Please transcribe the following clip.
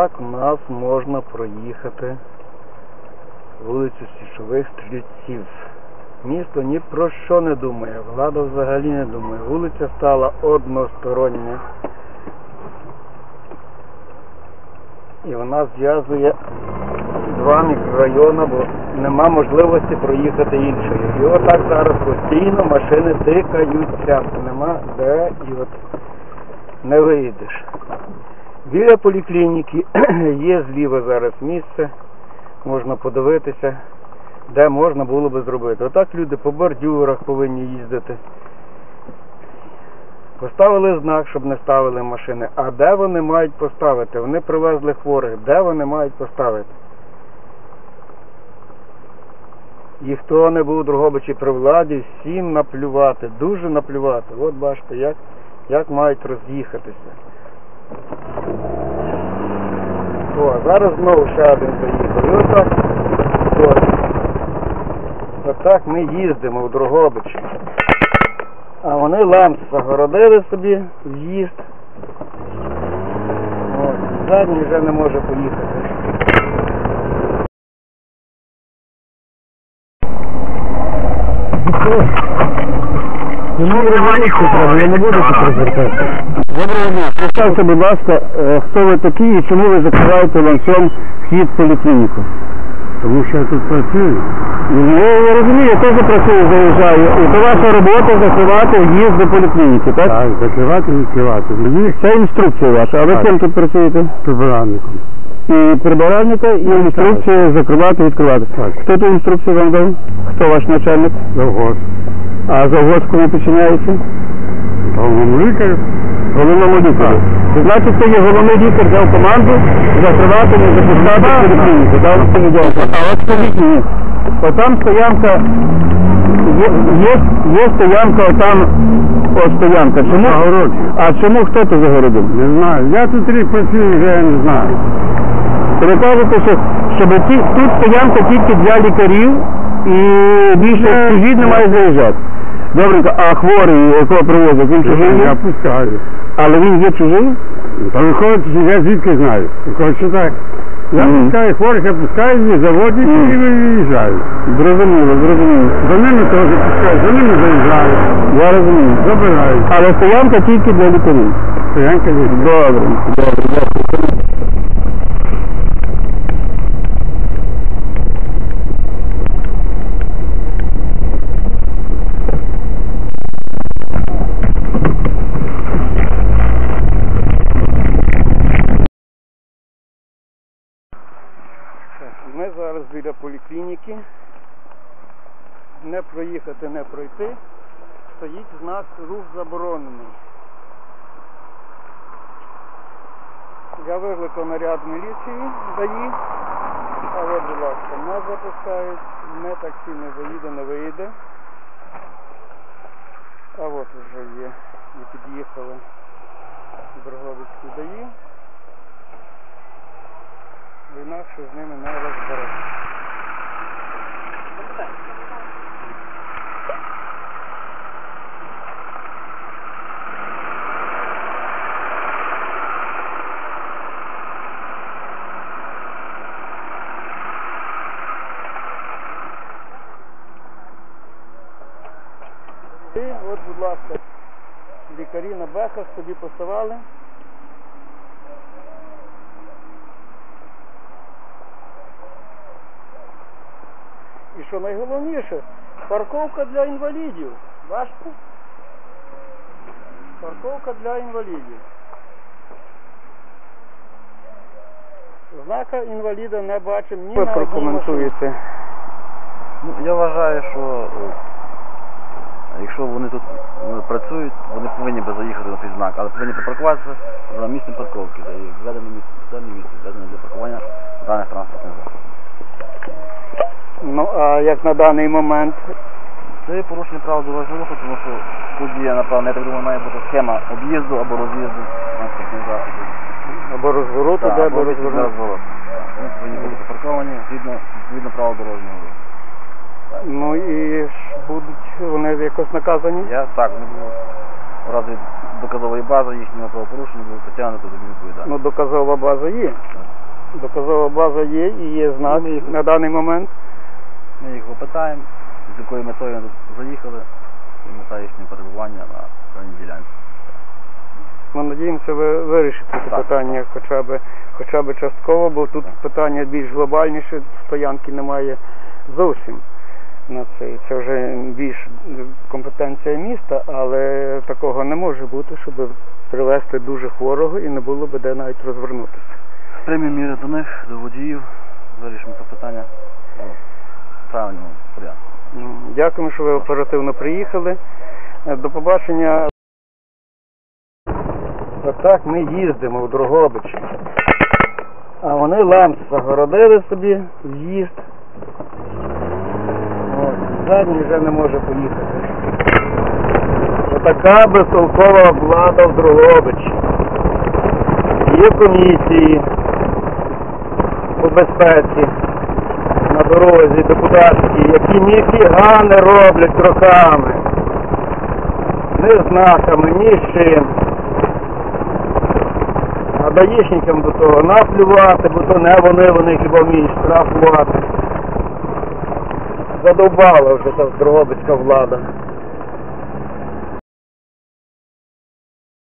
Отак у нас можна проїхати вулицю Січових Стрільців. Місто ні про що не думає, влада взагалі не думає. Вулиця стала одностороння. І вона зв'язує два мікрорайони, бо нема можливості проїхати іншою. І отак зараз постійно машини тикаються. Нема де і от не виїдеш. Біля поліклініки є зліва зараз місце, можна подивитися, де можна було би зробити. Отак люди по бордюрах повинні їздити. Поставили знак, щоб не ставили машини. А де вони мають поставити? Вони привезли хворих. Де вони мають поставити? І хто не був у Дрогобичі при владі, всім наплювати, дуже наплювати. От бачите, як, як мають роз'їхатися. О, зараз знову ще один отак, от, отак ми їздимо в Дрогобичі. А вони ламс загородили собі в'їзд. Задній вже не може поїхати. Я не буду тут розвертатися. Доброго дня. Представте, будь ласка, е, хто ви такі і чому ви закриваєте ланцом вхід в поліклініку? Тому що я тут працюю. Ну, я розумію, я теж працюю, заїжджаю. І то ваша робота закривати в'їзд до поліклініки, так? Так, закривати, відкривати. Мені Це інструкція ваша. А ви Так. ким тут працюєте? прибиральником. І прибиральника, і інструкція закривати, відкривати. Так. Хто ту інструкцію вам дав? Хто ваш начальник? Завгоз. А завгоз кому підчиняється? Головному лікарю. Головному лікарю. Це Значить, це є головний лікар дав команду закривати, не запускати поліклініку. А от скажіть мені, отам стоянка, є, є, є стоянка, отам, стоянка. Чому? А чому хто то загородив? Не знаю. Я тут рік працюю, вже я не знаю. То Ви кажете, що щоб ті, тут стоянка тільки для лікарів і більше чужі не має заїжджати. Добренько, а хворий, якого привозять, він чужий Я є? пускаю. Але він є чужий? Та виходить, що я звідки знаю. Виходить, що так. Я Мгм. пускаю хворих, я пускаю їх, заводять і виїжджають. Зрозуміло, зрозуміло. За ними теж пускаю, за ними заїжджаю. Я розумію. Забирають. Але стоянка тільки для лікарів. Стоянка є. Добре, добре, дякую. Ми зараз біля поліклініки. Не проїхати, не пройти. Стоїть знак рух заборонений. Я викликав наряд міліції, ДАІ. А от, будь ласка, не запускають, не таксі не заїде, не виїде. А от вже є. І під'їхали Дрогобицькі ДАІ. Інакше з ними не розбереться. І от, будь ласка, лікарі на бехах собі поставали. І що найголовніше, парковка для інвалідів. Бачите? Парковка для інвалідів. Знака інваліда не бачимо ні Ви на одній машині. прокоментуєте. Ну, я вважаю, що е, якщо вони тут е, працюють, вони повинні би заїхати на цей знак, але повинні припаркуватися за місцем парковки, за їх введене місце, спеціальне місце, введене для паркування даних транспортних засобів. Ну, а як на даний момент Це порушення правил дорожнього руху, тому що тут є, напевно, я так думаю, має бути схема об'їзду або роз'їзду транспортних засобів. або розвороту, де або вихід розворот. Вони повинні бути припарковані згідно, згідно правил дорожнього руху. Ну і ж будуть вони якось наказані. Я так, вони будуть в разі доказової бази їхнього правопорушення було притягнуто до відповідальності. Ну, доказова база є. Доказова база є і є знак на даний момент. Ми їх опитаємо, з якою метою вони тут заїхали, і мета їхнього перебування на даній ділянці. Ми надіємося ви вирішити це Так. питання хоча б, хоча б частково, бо тут питання більш глобальніше, стоянки немає зовсім на це. Це вже більш компетенція міста, але такого не може бути, щоб привезти дуже хворого і не було би де навіть розвернутися. Прямі міри до них, до водіїв, вирішимо це питання правильному Дякуємо, що ви оперативно приїхали. Е, До побачення. Отак ми їздимо в Дрогобич. А вони лемс загородили собі в'їзд. Задній вже не може поїхати. Отака безтолкова влада в Дрогобичі. Є комісії по безпеці на дорозі депутатські, які ніфіга не роблять роками. Ні знаками, ні з чим. А даєшникам до того наплювати, бо то не вони, вони хіба вміють штрафувати. Задовбала вже та Дрогобицька влада.